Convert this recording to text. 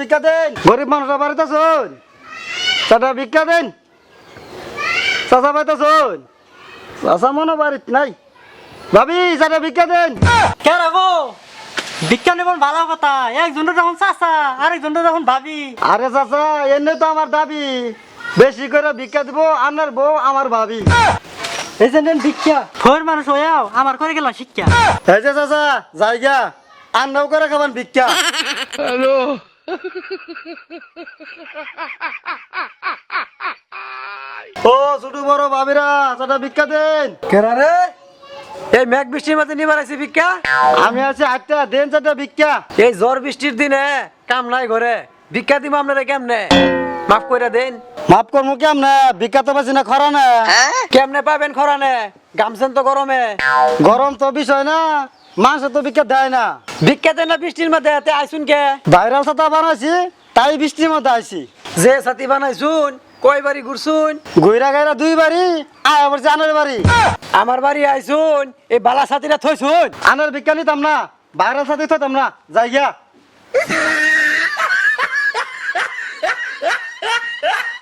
ভিক্ষা দেন। গরিব মানুষরা বাড়িতে শুন চারটা ভিক্ষা দেন। বাড়িতে শুন মনে বাড়িত নাই। ভাবি ভিক্ষা দেন। কে রাখো বিজ্ঞান এবং ভালো কথা। যখন চাচা যখন ভাবি। আরে চাচা এনে তো আমার দাবি। বেশি করে ভিক্ষা দিব আনার বউ আমার ভাবি। এই যে ভিক্ষা। ফোর মানুষ হয়েও আমার করে গেলাম শিক্ষা। এই যে চাচা জায়গা আন্নাও করে খাবেন ভিক্ষা। ও ছোট বড় ভাবিরা চারটা ভিক্ষা দেন। কেরা রে? এই মেঘ বৃষ্টির মধ্যে নিবার আছি ভিক্ষা? আমি আছি আটটা দেন চারটা ভিক্ষা। এই ঝড় বৃষ্টির দিনে কাম নাই ঘরে। ভিক্ষা দিব আপনারা কেমনে? মাফ কইরা দেন। মাফ করব কেমনে? ভিক্ষা তো পাচ্ছি না খরা না কেমনে পাবেন খরানে? গামছেন তো গরমে। গরম তো বিষয় না মাংস তো ভিক্ষা দেয় না। দেন না বৃষ্টির মধ্যে? আইসুন কে? ভাইরাল ছাতা বানাইছি তাই বৃষ্টির মধ্যে আইছি। যে সাথী বানাইছুন কয় বাড়ি ঘুরছুন? ঘুরা গাইরা দুই বাড়ি আয় বলছি আনের বাড়ি। আমার বাড়ি আইসুন এই বালা সাথীরা থইছুন। আনের ভিক্ষা নিতাম না ভাইরাল ছাতি থইতাম না যাই গিয়া